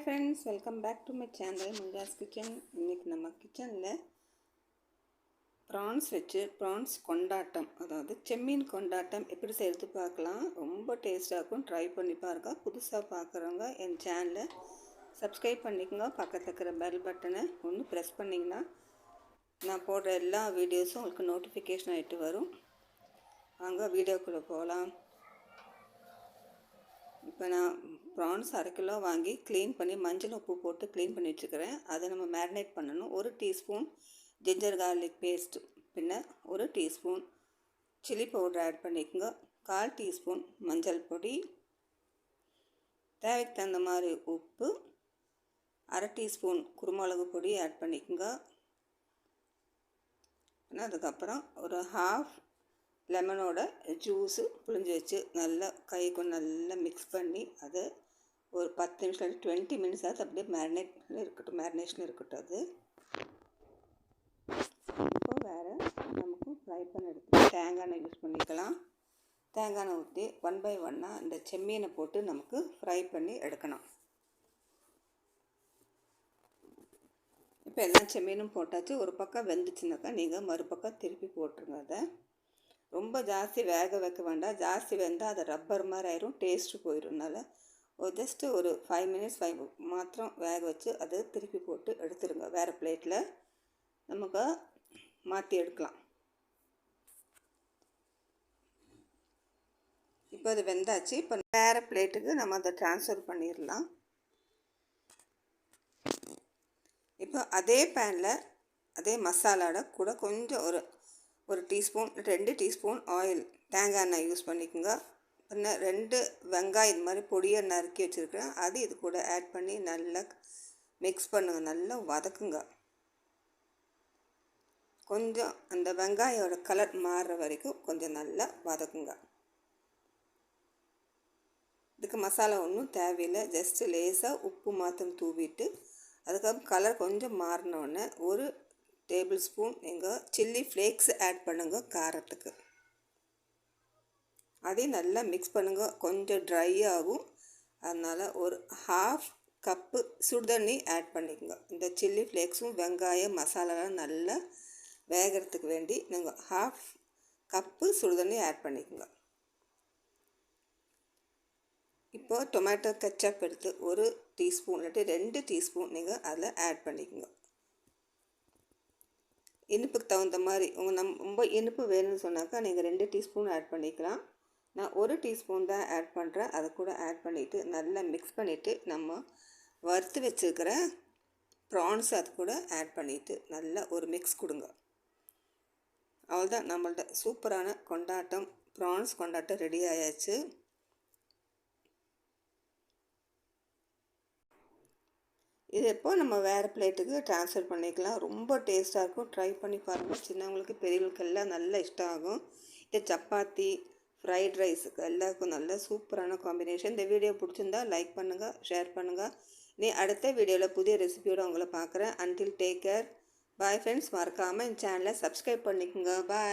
Hi friends welcome back to my channel முஞ்சாஸ் kitchen. இன்றைக்கி நம்ம கிச்சனில் ப்ரான்ஸ் வச்சு ப்ரான்ஸ் கொண்டாட்டம் அதாவது செம்மீன் கொண்டாட்டம் எப்படி செய்கிறது பார்க்கலாம். ரொம்ப டேஸ்ட்டாக இருக்கும். ட்ரை பண்ணி பாருங்க. புதுசாக பார்க்குறவங்க என் சேனலை சப்ஸ்கிரைப் பண்ணிக்கோங்க. பக்கத்தில் இருக்கிற பெல் பட்டனை ஒன்று ப்ரெஸ் பண்ணிங்கன்னா நான் போடுற எல்லா வீடியோஸும் உங்களுக்கு நோட்டிஃபிகேஷன் ஆகிட்டு வரும். வாங்க வீடியோக்குள்ளே போகலாம் இப்போ நான் ப்ரான்ஸ் அரை கிலோ வாங்கி க்ளீன் பண்ணி மஞ்சள் உப்பு போட்டு க்ளீன் பண்ணி வச்சுக்கிறேன். அதை நம்ம மேரினேட் பண்ணணும். ஒரு டீஸ்பூன் ஜிஞ்சர் கார்லிக் பேஸ்ட் பின்ன ஒரு டீஸ்பூன் சில்லி பவுடர் ஆட் பண்ணிக்கோங்க. கால் டீஸ்பூன் மஞ்சள் பொடி தேவைக்கு தகுந்த மாதிரி உப்பு அரை டீஸ்பூன் குருமிளகு பொடி ஆட் பண்ணிக்கோங்க. அதுக்கப்புறம் ஒரு ஹாஃப் லெமனோட ஜூஸு புழிஞ்சு வச்சு நல்லா கைக்கு நல்லா மிக்ஸ் பண்ணி அதை ஒரு பத்து நிமிஷம் டுவெண்ட்டி மினிட்ஸ் ஆகுது அப்படியே மேரினேட் இருக்கட்டும் மேரினேஷன் இருக்கட்டும் அது. இப்போ வேறு நமக்கு ஃப்ரை பண்ண எடுத்து தேங்காய் எண்ணெய் யூஸ் பண்ணிக்கலாம். தேங்காய் எண்ணெய் ஊற்றி ஒன் பை ஒன்னாக இந்த செம்மீனை போட்டு நமக்கு ஃப்ரை பண்ணி எடுக்கணும் இப்போ எல்லா செம்மீனும் போட்டாச்சு. ஒரு பக்கம் வெந்துச்சுனாக்கா நீங்கள் மறுபக்கம் திருப்பி போட்டுருங்க அதை. ரொம்ப ஜாஸ்தி வேக வைக்க வேண்டாம். ஜாஸ்தி வெந்தால் அது ரப்பர் மாதிரி ஆயிரும். டேஸ்ட்டு போயிடும்னால ஒரு ஜஸ்ட்டு ஒரு ஃபைவ் மினிட்ஸ் ஃபைவ் மாத்திரம் வேக வச்சு அதை திருப்பி போட்டு எடுத்துருங்க. வேறு பிளேட்டில் நமக்கு மாற்றி எடுக்கலாம். இப்போ அது வெந்தாச்சு. இப்போ வேறு பிளேட்டுக்கு நம்ம அதை ட்ரான்ஸ்ஃபர் பண்ணிடலாம். இப்போ அதே பேனில் அதே மசாலாவோட கூட கொஞ்சம் ஒரு ஒரு டீஸ்பூன் ரெண்டு டீஸ்பூன் ஆயில் தேங்காய் எண்ணெய் யூஸ் பண்ணிக்கோங்க. பின்ன ரெண்டு வெங்காயம் இது மாதிரி பொடியை நறுக்கி வச்சுருக்கேன் அது இது கூட ஆட் பண்ணி நல்லா மிக்ஸ் பண்ணுங்கள் நல்லா வதக்குங்க. கொஞ்சம் அந்த வெங்காயோட கலர் மாறுற வரைக்கும் கொஞ்சம் நல்லா வதக்குங்க. இதுக்கு மசாலா ஒன்றும் தேவையில்லை. ஜஸ்ட்டு லேசாக உப்பு மாத்திரம் தூவிட்டு அதுக்கப்புறம் கலர் கொஞ்சம் மாறினோடனே ஒரு டேபிள் ஸ்பூன் நீங்கள் சில்லி ஃப்ளேக்ஸ் ஆட் பண்ணுங்கள் காரத்துக்கு. அதையும் நல்லா மிக்ஸ் பண்ணுங்கள் கொஞ்சம் ட்ரை ஆகும். அதனால் ஒரு ஹாஃப் கப்பு சுடுதண்ணி ஆட் பண்ணிக்கோங்க. இந்த சில்லி ஃப்ளேக்ஸும் வெங்காயம் மசாலாலாம் நல்லா வேகிறதுக்கு வேண்டி நீங்கள் ஹாஃப் கப்பு சுடுதண்ணி ஆட் பண்ணிக்கோங்க. இப்போது டொமேட்டோ கெச்சப் எடுத்து ஒரு டீஸ்பூன் இல்லாட்டி ரெண்டு டீஸ்பூன் நீங்கள் அதில் ஆட் பண்ணிக்கோங்க. இனிப்புக்கு தகுந்த மாதிரி உங்கள் நம் ரொம்ப இனிப்பு வேணும்னு சொன்னாக்கா நீங்கள் ரெண்டு டீஸ்பூன் ஆட் பண்ணிக்கலாம். நான் ஒரு டீஸ்பூன் தான் ஆட் பண்ணுறேன் அதை கூட ஆட் பண்ணிவிட்டு நல்லா மிக்ஸ் பண்ணிவிட்டு நம்ம வறுத்து வச்சுருக்கிற ப்ரான்ஸ் அது கூட ஆட் பண்ணிவிட்டு நல்லா ஒரு மிக்ஸ் கொடுங்க. அவ்வளோதான் நம்மள்ட்ட சூப்பரான கொண்டாட்டம் ப்ரான்ஸ் கொண்டாட்டம் ரெடி ஆயாச்சு. இது எப்போ நம்ம வேறு பிளேட்டுக்கு ட்ரான்ஸ்ஃபர் பண்ணிக்கலாம். ரொம்ப டேஸ்ட்டாக இருக்கும். ட்ரை பண்ணி பாருங்கள் சின்னவங்களுக்கு பெரியவங்களுக்கு எல்லாம் நல்லா இஷ்டம் ஆகும் இது சப்பாத்தி ஃப்ரைட் ரைஸுக்கு எல்லாருக்கும் நல்ல சூப்பரான காம்பினேஷன் இந்த வீடியோ பிடிச்சிருந்தா லைக் பண்ணுங்கள் ஷேர் பண்ணுங்கள் நீ அடுத்த வீடியோவில் புதிய ரெசிபியோடு உங்களை பார்க்குறேன். Until take care bye friends மறக்காமல் என் சேனலை சப்ஸ்கிரைப் பண்ணிக்கோங்க. பாய்